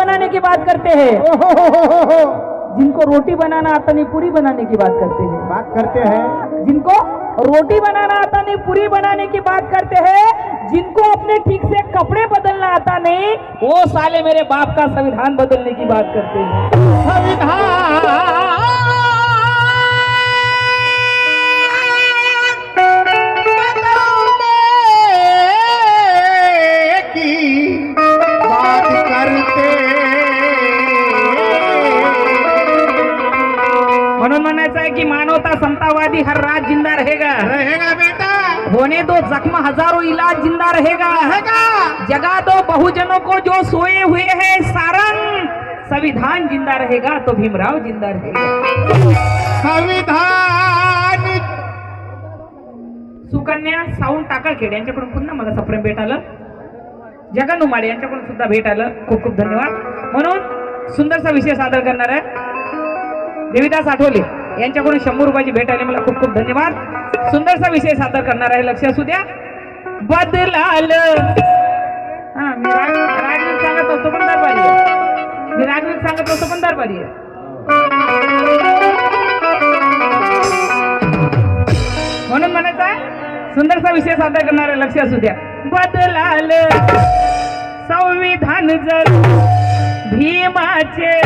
बनाने की बात करते हैं। जिनको रोटी बनाना आता नहीं पूरी बनाने की बात करते हैं। बात करते हैं। जिनको रोटी बनाना आता नहीं पूरी बनाने की बात करते हैं जिनको अपने ठीक से कपड़े बदलना आता नहीं वो साले मेरे बाप का संविधान बदलने की बात करते हैं। संविधान म्हणून म्हणायचं आहे की मानवता समतावादी हर राज जिंदा रहेगा रहेगा बेटा। होने दो जख्म हजारों इलाज जिंदा रहेगा रहेगा। जगा दो बहुजनों को जो सोए हुए हैं सारंग। संविधान जिंदा रहेगा तो भीमराव जिंदा रहेगा संविधान। सुकन्या साऊंड टाकळखेड यांच्याकडून पुन्हा मला सप्रेम भेट आलं. जगन उमाडे यांच्याकडून सुद्धा भेट आलं. खूप खूप धन्यवाद. म्हणून सुंदरसा विषय सादर करणार आहे. देविदास आठवले यांच्याकडून शंभर रुपयाची भेट आली. मला खूप खूप धन्यवाद. सुंदरसा विषय सादर करणार आहे. लक्ष असू द्या. बदलाल. हा मी राग सांगत असतो पण दरबारी आहे. मी रागवीर सांगत असतो पण दरबारी आहे. म्हणून म्हणायचं आहे सुंदरसा विषय सादर करणारे लक्ष असू द्या. बदलाल. संविधान जर भीमाचे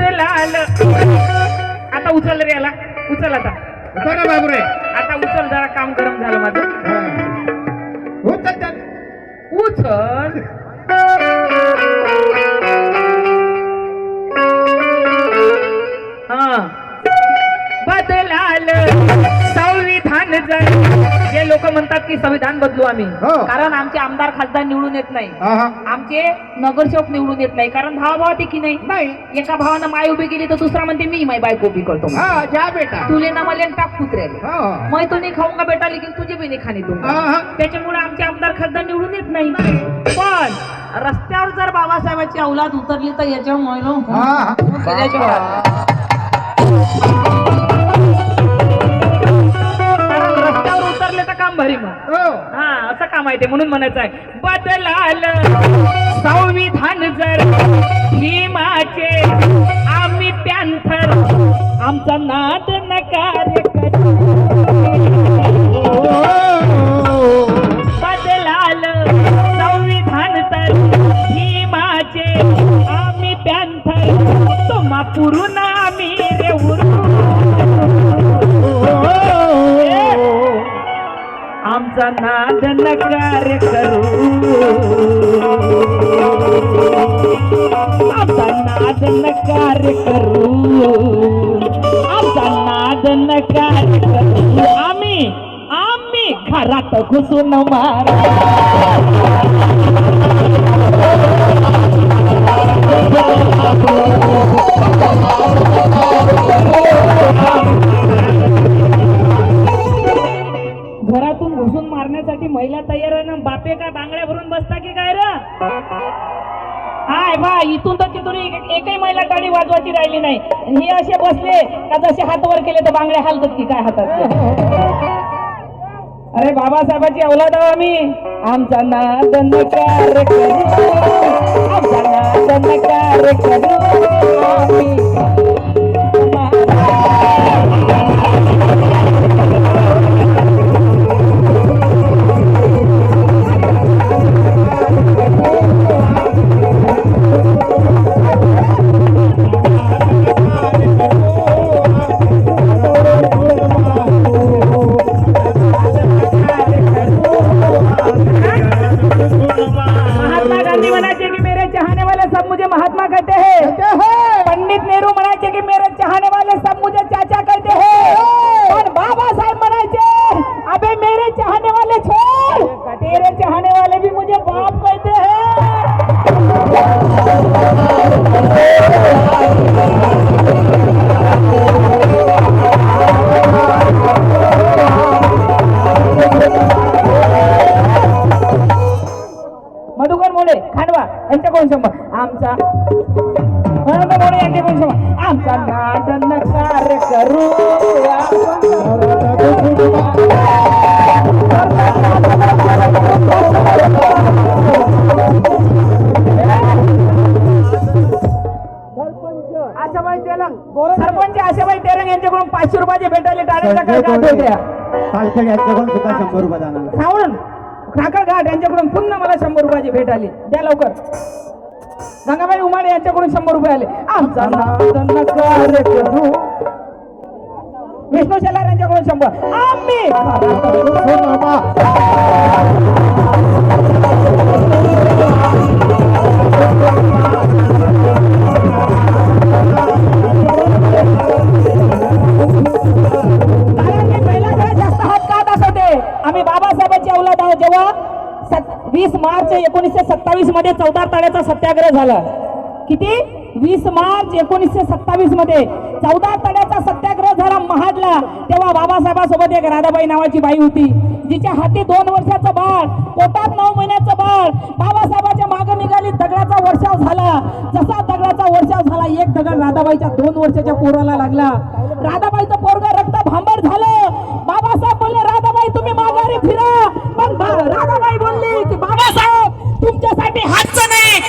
बदलाल आता उचल रे याला. उचल आता. ना बाबरे आता उचल जरा काम गरम झालं माझं. उचल. लोक म्हणतात की संविधान बदलू आम्ही. हो. कारण आमचे आमदार खासदार निवडून येत नाही. आमचे नगरसेवक निवडून येत नाही. कारण भावा की नाही? नाही. एका भावानं माय उभी केली तर दुसरा म्हणते मी माय बायको उभी करतो हा जा बेटा. तुले ना मला टाक कुत्र्याले. हो. मैं तो नहीं खाऊंगा बेटा लेकिन तुझे भी नहीं दूंगा हा. त्याच्यामुळे आमचे आमदार खासदार निवडून येत नाही. पण रस्त्यावर जर बाबासाहेबांची औलाद उतरली तर याच्यामुळे. काम भरी मग हो. हा असं काम आहे? ते म्हणून म्हणायचं आहे. बदलाल संविधान जर भीमाचे आम्ही पॅन्थर. आमचा नाद नकार करू. बदलाल संविधान तर भीमाचे आम्ही पॅन्थर. तुम्हा पुरून आमचा नाद नकार करू. आता नाद नकार करू. आता नाद नकार करू. आम्ही आम्ही घरात घुसून मार. घरातून हाय बा इथून तर तिथून एकही महिला टाळी वाजवायची राहिली नाही. हे असे बसले का जसे हात वर केले तर बांगड्या हालतात की काय हातात? अरे बाबासाहेबाची औलाद आहो आम्ही. आमचा नाद नकार करू. आमचा नाद नकार करू. आम्ही यांच्याकडून पाचशे रुपयाचे भेटायले टाळ्यांचा शंभर रुपये जाणार सावण काकड घाट यांच्याकडून पुन्हा मला शंभर रुपयाची भेट आली. द्या लवकर. गंगाबाई उमाडे यांच्याकडून शंभर रुपये आले. आमचा विष्णू शेलार यांच्याकडून शंभर. आम्ही बाबासाहेबांची औलाद आहोत जेव्हा वीस मार्च एकोणीसशे सत्तावीसमध्ये चौदा तळ्याचा सत्याग्रह झाला. किती? वीस मार्च एकोणीसशे सत्तावीसमध्ये चौदा तळ्याचा सत्याग्रह झाला महाडला. तेव्हा बाबासाहेबासोबत एक राधाबाई नावाची बाई होती जिच्या हाती दोन वर्षाचं बाळ पोटात नऊ महिन्याचं बाळ. बाबासाहेबांच्या मागे निघाली दगडाचा वर्षाव झाला. जसा दगडाचा वर्षाव झाला एक दगड राधाबाईच्या दोन वर्षाच्या पोराला लागला. राधाबाईचं पोरग रक्त भांबर झालं. तुम्ही माघारी फिरा. पण राधाबाई बोलली की बाबासाहेब तुमच्यासाठी हातचं नाही.